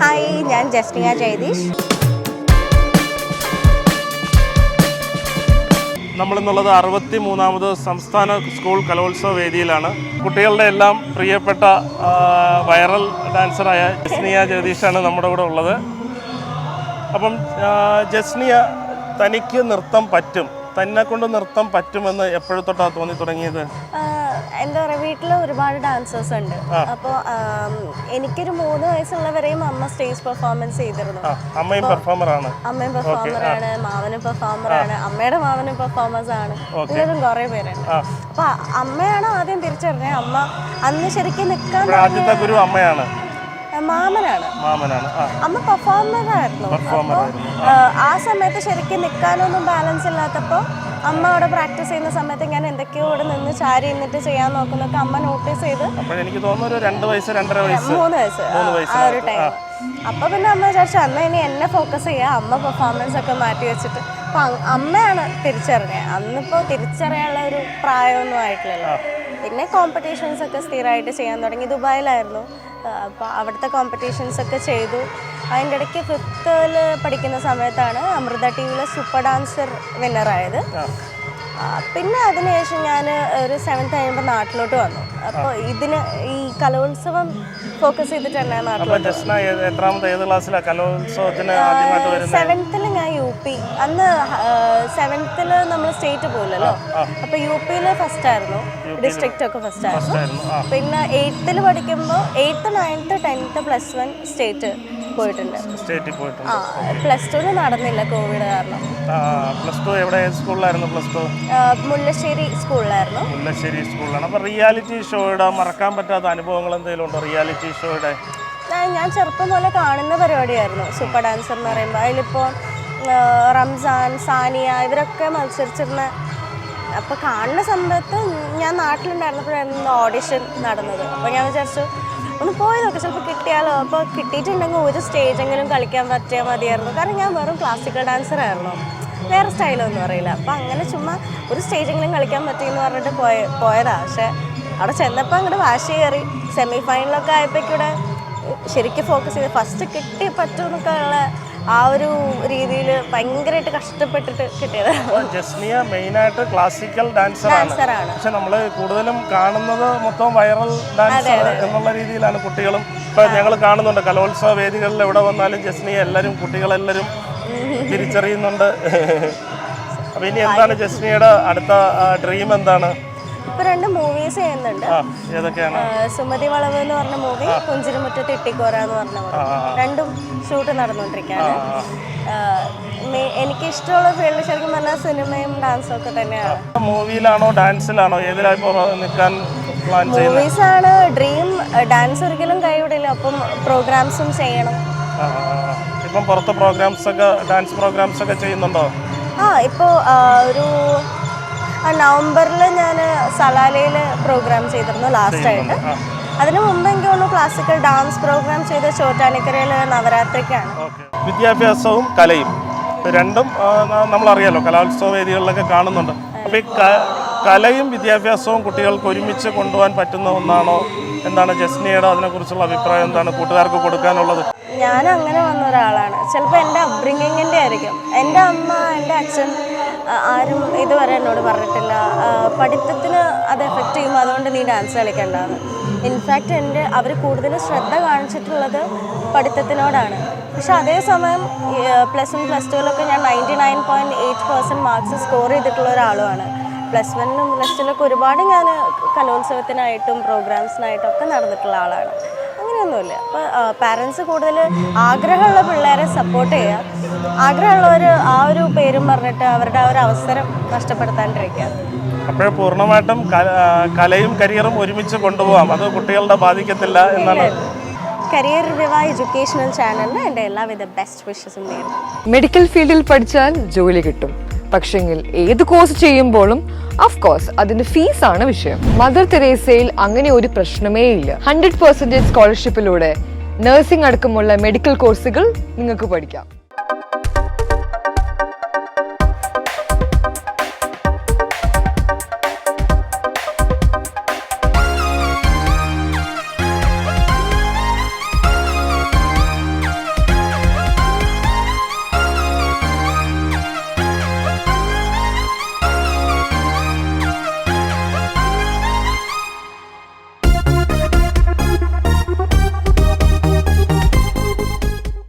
Hi ഞാൻ ജസ്റ്റിന ജയദീഷ് നമ്മളിന്നുള്ളത് അറുപത്തി മൂന്നാമത് സംസ്ഥാന സ്കൂൾ കലോത്സവ വേദിയിലാണ്. കുട്ടികളുടെ എല്ലാം പ്രിയപ്പെട്ട വൈറൽ ഡാൻസറായ ജസ്നിയ ജഗദീഷാണ് നമ്മുടെ കൂടെ ഉള്ളത്. അപ്പം ജസ്നിയ തനിക്ക് നൃത്തം പറ്റും. തന്നെ കൊണ്ട് നൃത്തം പറ്റുമെന്ന് എപ്പോഴും തൊട്ടാ തോന്നി തുടങ്ങിയത്? എന്താ പറയുക വീട്ടിൽ ഒരുപാട് ഡാൻസേഴ്സ് ഉണ്ട്. അപ്പോൾ എനിക്കൊരു മൂന്ന് വയസ്സുള്ളവരെയും അമ്മ സ്റ്റേജ് പെർഫോമൻസ് ചെയ്തിരുന്നു. അമ്മയും പെർഫോമറാണ് അമ്മയും പെർഫോമറാണ് മാവനും പെർഫോമറാണ് അമ്മയുടെ മാവനും പെർഫോമേഴ്സ് ആണ്. എല്ലാവരും കുറേ പേരുണ്ട്. ആ. അപ്പൊ അമ്മയാണ് ആദ്യം തിരിച്ചറിഞ്ഞത് അമ്മ അന്ന് ശരിക്കും നിൽക്കാൻ അമ്മയാണ്. മാമനാണ്. മാമനാണ് അമ്മ പെർഫോമർ ആയിരുന്നു. പെർഫോമർ ആ. സമയത്ത് ശരിക്കും നിൽക്കാനൊന്നും ബാലൻസ് ഇല്ലാത്തപ്പോൾ അമ്മ അവിടെ പ്രാക്ടീസ് ചെയ്യുന്ന സമയത്ത് ഞാൻ എന്തൊക്കെയോ ഇവിടെ നിന്ന് ചാരി നിന്നിട്ട് ചെയ്യാൻ നോക്കുന്നൊക്കെ അമ്മ നോട്ടീസ് ചെയ്ത് അപ്പോഴെനിക്ക് തോന്നുന്നു ഒരു രണ്ട് വയസ്സ് രണ്ടര വയസ്സ്. മൂന്ന് വയസ്സ്. ആ, ഒരു ടൈം അപ്പൊ പിന്നെ അമ്മ വിചാരിച്ചു അന്ന് ഇനി എന്നെ ഫോക്കസ് ചെയ്യാം. അമ്മ പെർഫോമൻസ് ഒക്കെ മാറ്റി വെച്ചിട്ട്. അപ്പൊ അമ്മയാണ് തിരിച്ചറിഞ്ഞത്. അന്നിപ്പോ തിരിച്ചറിയാനുള്ള ഒരു പ്രായമൊന്നും ആയിട്ടില്ലല്ലോ. പിന്നെ കോമ്പറ്റീഷൻസ് ഒക്കെ സ്ഥിരമായിട്ട് ചെയ്യാൻ തുടങ്ങി. ദുബായിലായിരുന്നു. അപ്പോൾ അവിടുത്തെ കോമ്പറ്റീഷൻസ് ഒക്കെ ചെയ്തു. അതിന്റെ ഇടയ്ക്ക് ഫിഫ്ത്തിൽ പഠിക്കുന്ന സമയത്താണ് അമൃത ടി വിയിലെ സൂപ്പർ ഡാൻസർ വിന്നറായത് പിന്നെ അതിനുശേഷം ഞാൻ ഒരു സെവൻത്ത് കഴിയുമ്പോൾ നാട്ടിലോട്ട് വന്നു. അപ്പോൾ ഇതിന് ഈ കലോത്സവം ഫോക്കസ് ചെയ്തിട്ടാണ് സെവൻത്തിൽ ഞാൻ യു പി അന്ന് സെവൻത്തിൽ നമ്മൾ സ്റ്റേറ്റ് പോലല്ലോ അപ്പോൾ യു പിയിൽ ഫസ്റ്റ് ആയിരുന്നു. ഡിസ്ട്രിക്റ്റ് ഒക്കെ ഫസ്റ്റ് ആയിരുന്നു. പിന്നെ എയ്ത്തിൽ പഠിക്കുമ്പോൾ eighth ninth tenth plus one state പോയിട്ടുണ്ട്. സ്റ്റേറ്റിൽ പോയിട്ടുണ്ട്. ആ പ്ലസ് ടു നടന്നില്ല കോവിഡ് കാരണം. പ്ലസ് ടു എവിടെ സ്കൂളിലായിരുന്നു പ്ലസ് ടു? മുല്ലശ്ശേരി സ്കൂളിലായിരുന്നു. മുല്ലശ്ശേരി സ്കൂളിലാണ്. അപ്പോൾ റിയാലിറ്റി ഷോയുടെ മറക്കാൻ പറ്റാത്ത അനുഭവങ്ങൾ എന്തെങ്കിലും ഉണ്ടോ? റിയാലിറ്റി ഷോയുടെ? ഞാൻ- ഞാൻ ചെറുപ്പം പോലെ കാണുന്ന പരിപാടിയായിരുന്നു. സൂപ്പർ ഡാൻസർ എന്ന് പറയുമ്പോൾ അതിലിപ്പോൾ റംസാൻ സാനിയ ഇവരൊക്കെ മത്സരിച്ചിരുന്ന അപ്പോൾ കാണുന്ന സമയത്ത് ഞാൻ നാട്ടിലുണ്ടായിരുന്നപ്പോഴായിരുന്നു ഓഡിഷൻ നടന്നത്. അപ്പോൾ ഞാൻ വിചാരിച്ചു ഒന്ന് പോയി നോക്കാം. ചിലപ്പോൾ കിട്ടിയാലോ? അപ്പോൾ കിട്ടിയിട്ടുണ്ടെങ്കിൽ ഒരു സ്റ്റേജെങ്കിലും കളിക്കാൻ പറ്റിയാൽ മതിയായിരുന്നു. കാരണം ഞാൻ വെറും ക്ലാസിക്കൽ ഡാൻസർ ആയിരുന്നു. വേറെ സ്റ്റൈലൊന്നും അറിയില്ല. അപ്പം അങ്ങനെ ചുമ്മാ ഒരു സ്റ്റേജെങ്കിലും കളിക്കാൻ പറ്റിയെന്ന് പറഞ്ഞിട്ട് പോയ പോയതാ. പക്ഷേ അവിടെ ചെന്നപ്പോൾ അങ്ങോട്ട് വാശി കയറി. സെമി ഫൈനലൊക്കെ ആയപ്പോഴേക്കൂടെ ശരിക്കും ഫോക്കസ് ചെയ്ത്. ഫസ്റ്റ് കിട്ടി പറ്റുമെന്നൊക്കെ ഉള്ള ആ ഒരു രീതിയിൽ ഭയങ്കരമായിട്ട് കഷ്ടപ്പെട്ടിട്ട് കിട്ടിയത്. ജസ്മിയ മെയിൻ ആയിട്ട് ക്ലാസിക്കൽ ഡാൻസർ ആണ്. പക്ഷെ നമ്മൾ കൂടുതലും കാണുന്നത് മൊത്തം വൈറൽ ഡാൻസർ എന്നുള്ള രീതിയിലാണ് കുട്ടികളും. ഇപ്പം ഞങ്ങൾ കാണുന്നുണ്ട്. കലോത്സവ വേദികളിൽ എവിടെ വന്നാലും ജസ്മിയ എല്ലാവരും കുട്ടികളെല്ലാവരും തിരിച്ചറിയുന്നുണ്ട്. അപ്പം ഇനി എന്താണ് ജസ്മിയുടെ അടുത്ത ഡ്രീം എന്താണ്? ഇപ്പൊ രണ്ട് മൂവീസ് ചെയ്യുന്നുണ്ട്. ഏതൊക്കെയാണ്? സുമതി വളവ് എന്ന് പറഞ്ഞ മൂവി കുഞ്ചിരിമുറ്റത്ത് ഇട്ടിക്കോര എന്ന് പറഞ്ഞ മൂവി രണ്ടും ഷൂട്ട് നടന്നുകൊണ്ടിരിക്കുകയാണ്. എനിക്ക് ഇഷ്ടമുള്ള ഫീൽഡ് ശരിക്കും പറഞ്ഞാൽ സിനിമയും ഡാൻസും ഒക്കെ തന്നെയാണ്. മൂവിയിലാണോ ഡാൻസിലാണോ നിൽക്കാൻ മൂവീസ് ആണ് ഡ്രീം ഡാൻസ് ഒരിക്കലും കൈവിടില്ല. അപ്പം പ്രോഗ്രാംസും ചെയ്യണം. ഇപ്പം പുറത്ത് പ്രോഗ്രാംസ് ഒക്കെ ഡാൻസ് പ്രോഗ്രാംസ് ഒക്കെ ചെയ്യുന്നുണ്ടോ? ആ ഇപ്പോൾ ഒരു നവംബറിൽ ഞാൻ സലാലയിൽ പ്രോഗ്രാം ചെയ്തിരുന്നു ലാസ്റ്റ് ആയിട്ട്. അതിന് മുമ്പ് എനിക്ക് തോന്നുന്നു ക്ലാസിക്കൽ ഡാൻസ് പ്രോഗ്രാം ചെയ്ത ചോറ്റാനിക്കരയിൽ നവരാത്രിക്കാണ്. വിദ്യാഭ്യാസവും കലയും. രണ്ടും നമ്മൾ അറിയാലോ നമ്മളറിയാലോ കലോത്സവ വേദികളിലൊക്കെ കാണുന്നുണ്ട്. അപ്പോൾ ഈ കലയും വിദ്യാഭ്യാസവും കുട്ടികൾക്ക് ഒരുമിച്ച് കൊണ്ടുപോകാൻ പറ്റുന്ന ഒന്നാണോ? എന്താണ് ജസ്നിയുടെ അതിനെക്കുറിച്ചുള്ള അഭിപ്രായം? എന്താണ് കൂട്ടുകാർക്ക് കൊടുക്കാനുള്ളത്? ഞാൻ അങ്ങനെ വന്ന ഒരാളാണ്. ചിലപ്പോൾ എന്റെ അപ്ബ്രിങ്ങിങ്ങിന്റെ ആയിരിക്കും. എന്റെ അമ്മ എന്റെ അച്ഛൻ ആരും ഇതുവരെ എന്നോട് പറഞ്ഞിട്ടില്ല. പഠിത്തത്തിന് അത് എഫക്റ്റ് ചെയ്യും. അതുകൊണ്ട് നീ ഡാൻസ് കളിക്കേണ്ടതാണ് ഇൻഫാക്റ്റ് എന്റെ അവർ കൂടുതൽ ശ്രദ്ധ കാണിച്ചിട്ടുള്ളത് പഠിത്തത്തിനോടാണ്. പക്ഷെ അതേസമയം പ്ലസ് വൺ പ്ലസ് ടുവിലൊക്കെ ഞാൻ ninety nine point eight percent marks score ചെയ്തിട്ടുള്ള ഒരാളുമാണ്. പ്ലസ് വണ്ണും പ്ലസ് ടുവിലൊക്കെ ഒരുപാട് ഞാൻ കലോത്സവത്തിനായിട്ടും പ്രോഗ്രാംസിനായിട്ടും ഒക്കെ നടന്നിട്ടുള്ള ആളാണ്. അങ്ങനെയൊന്നുമില്ല. അപ്പോൾ പാരൻസ് കൂടുതൽ ആഗ്രഹമുള്ള പിള്ളേരെ സപ്പോർട്ട് ചെയ്യുക ആഗ്രഹമുള്ളവർ ആ ഒരു പേരും പറഞ്ഞിട്ട് അവരുടെ ആ ഒരു അവസരം നഷ്ടപ്പെടുത്താണ്ടിരിക്കുക അപ്പോൾ പൂർണമായിട്ടും കലയും കരിയറും ഒരുമിച്ച് കൊണ്ടുപോകാം അത് കുട്ടികളുടെ ബാധിക്കത്തില്ല എന്നാണ്. കരിയർ വിവാ എഡ്യൂക്കേഷണൽ ചാനലിന് എന്റെ എല്ലാവിധ ബെസ്റ്റ് വിഷസും നേരുന്നു. മെഡിക്കൽ ഫീൽഡിൽ പഠിച്ചാൽ ജോലി കിട്ടും. പക്ഷെങ്കിൽ ഏത് കോഴ്സ് ചെയ്യുമ്പോഴും ഓഫ് കോഴ്സ് അതിന്റെ ഫീസ് ആണ് വിഷയം. മദർ തെരേസയിൽ അങ്ങനെ ഒരു പ്രശ്നമേ ഇല്ല. ഹൺഡ്രഡ് പെർസെന്റേജ് സ്കോളർഷിപ്പിലൂടെ നഴ്സിംഗ് അടക്കമുള്ള മെഡിക്കൽ കോഴ്സുകൾ നിങ്ങൾക്ക് പഠിക്കാം.